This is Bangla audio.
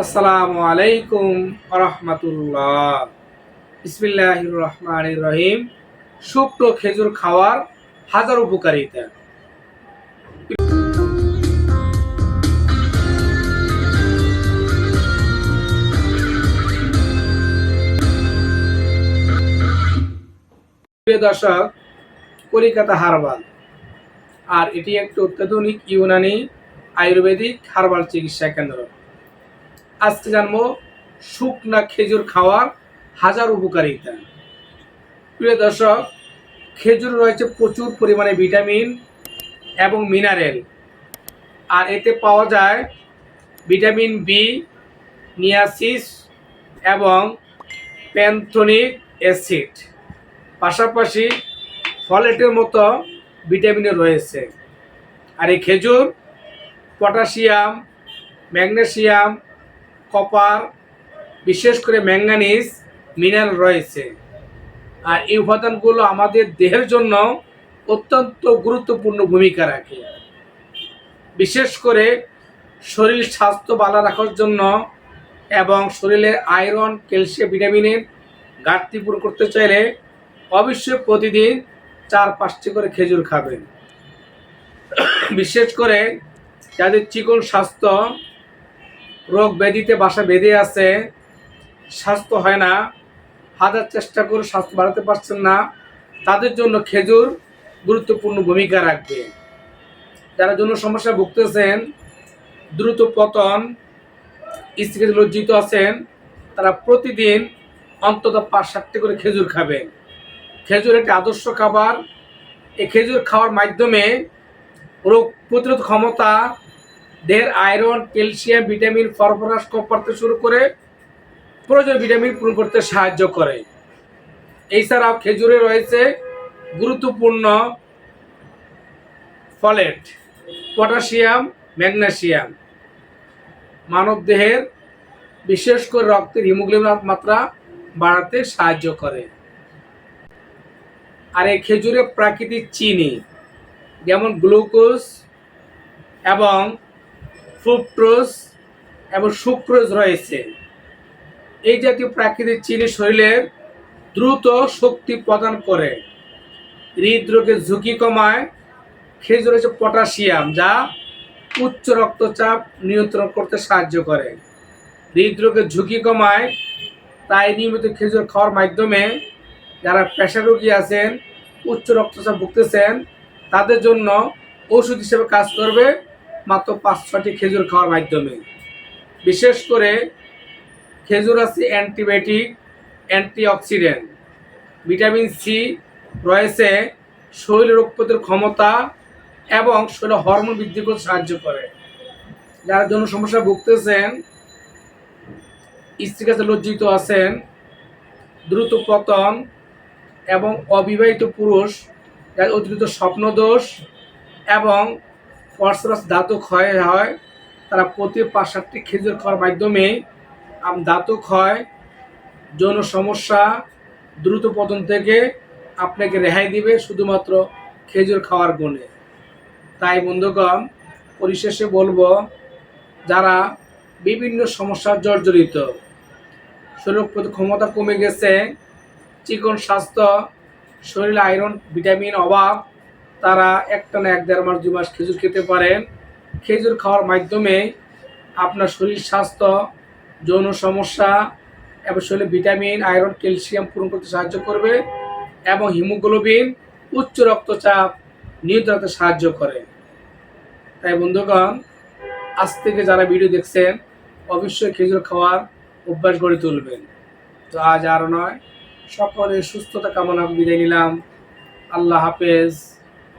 আসসালামু আলাইকুম রহমতুল্লাহ বিসমিল্লাহ রহমান রহিম। শুকনো খেজুর খাওয়ার হাজার উপকারিতা। দর্শক, কলিকাতা হারবাল। আর এটি একটি অত্যাধুনিক ইউনানি আয়ুর্বেদিক হারবাল চিকিৎসা কেন্দ্র। আজকে জানব শুকনা খেজুর খাওয়ার হাজার উপকারিতা প্রিয় দর্শক, খেজুর রয়েছে প্রচুর পরিমাণে ভিটামিন এবং মিনারেল। আর এতে পাওয়া যায় ভিটামিন বি নিয়াসিস এবং প্যান্থনিক অ্যাসিড। পাশাপাশি ফলেটের মতো ভিটামিনও রয়েছে। আর এই খেজুর, পটাশিয়াম ম্যাগনেসিয়াম কপার, বিশেষ করে ম্যাঙ্গানিজ মিনারেল রয়েছে। আর এই উপাদানগুলো আমাদের দেহের জন্য অত্যন্ত গুরুত্বপূর্ণ ভূমিকা রাখে। বিশেষ করে শরীর স্বাস্থ্য ভালো রাখার জন্য এবং শরীরের আয়রন, ক্যালসিয়াম ভিটামিনের ঘাটতি পূরণ করতে চাইলে অবশ্যই প্রতিদিন চার পাঁচটি করে খেজুর খাবেন। বিশেষ করে যাদের চিকন স্বাস্থ্য রোগ ব্যাধিতে বাসা বেঁধে আছে, স্বাস্থ্য হয় না, হাজার চেষ্টা করে স্বাস্থ্য বাড়াতে পারছেন না, তাদের জন্য খেজুর গুরুত্বপূর্ণ ভূমিকা রাখবে। যারা জন্য সমস্যা ভুগতেছেন, দ্রুত পতন স্ত্রী লজ্জিত আছেন, তারা প্রতিদিন অন্তত পাঁচ সাতটি করে খেজুর খাবেন। খেজুর একটি আদর্শ খাবার। এই খেজুর খাওয়ার মাধ্যমে রোগ প্রতিরোধ ক্ষমতা দেহের আয়রন, ক্যালসিয়াম, ভিটামিন ফরফরাস কম করতে শুরু করে প্রয়োজন ভিটামিন পূরণ করতে সাহায্য করে। এছাড়াও খেজুরে রয়েছে গুরুত্বপূর্ণ ফলেট পটাশিয়াম ম্যাগনেসিয়াম মানব দেহের বিশেষ করে রক্তের হিমোগ্লোবিন মাত্রা বাড়াতে সাহায্য করে। আর এই খেজুরে প্রাকৃতিক চিনি, যেমন গ্লুকোজ এবং ফ্রুক্টোজ এবং সুক্রোজ রয়েছে। এই জাতীয় প্রাকৃতিক চিনি শরীরের দ্রুত শক্তি প্রদান করে। হৃদরোগের ঝুঁকি কমায়। খেজুর হচ্ছে পটাশিয়াম, যা উচ্চ রক্তচাপ নিয়ন্ত্রণ করতে সাহায্য করে। হৃদরোগের ঝুঁকি কমায়, তাই নিয়মিত খেজুর খাওয়ার মাধ্যমে যারা প্রেশার রোগী আছেন, উচ্চ রক্তচাপ ভুগতেছেন, তাদের জন্য ওষুধ হিসেবে কাজ করবে। মাত্র পাঁচ ছটি খেজুর খাওয়ার মাধ্যমে। বিশেষ করে খেজুর আছে অ্যান্টিবায়োটিক, অ্যান্টিঅক্সিডেন্ট। ভিটামিন সি রয়েছে, শরীর রোগ ক্ষমতা এবং শরীরে হরমোন বৃদ্ধি করতে সাহায্য করে। যারা জন্য সমস্যা ভুগতেছেন, স্ত্রীর কাছে লজ্জিত আছেন, দ্রুত পতন এবং অবিবাহিত পুরুষ যার অতিরিক্ত স্বপ্নদোষ এবং ফসফরাস ধাতু ক্ষয় হয়, তারা প্রতি সাতটি খেজুর খাওয়ার মাধ্যমে ধাতু ক্ষয়, যৌন সমস্যা দ্রুত পতন থেকে আপনাকে রেহাই দিবে শুধুমাত্র খেজুর খাওয়ার গুণে। তাই বন্ধুগণ, পরিশেষে বলব, যারা বিভিন্ন সমস্যার জর্জরিত শরীর ক্ষমতা কমে গেছে, চিকন স্বাস্থ্য, শরীরে আয়রন ভিটামিন অভাব তারা একটা না এক দেড় মাস, দু মাস খেজুর খেতে পারেন। খেজুর খাওয়ার মাধ্যমে আপনার শরীর স্বাস্থ্য, যৌন সমস্যা, এবং শরীরে ভিটামিন, আয়রন, ক্যালসিয়াম পূরণ করতে সাহায্য করবে এবং হিমোগ্লোবিন, উচ্চ রক্তচাপ নিয়ন্ত্রণে সাহায্য করে। তাই বন্ধুগণ, আজ থেকে যারা ভিডিও দেখছেন, অবশ্যই খেজুর খাওয়ার অভ্যাস গড়ে তুলবেন। তো আজ আর নয় সকলের সুস্থতা কামনা বিদায় নিলাম। আল্লাহ হাফেজ।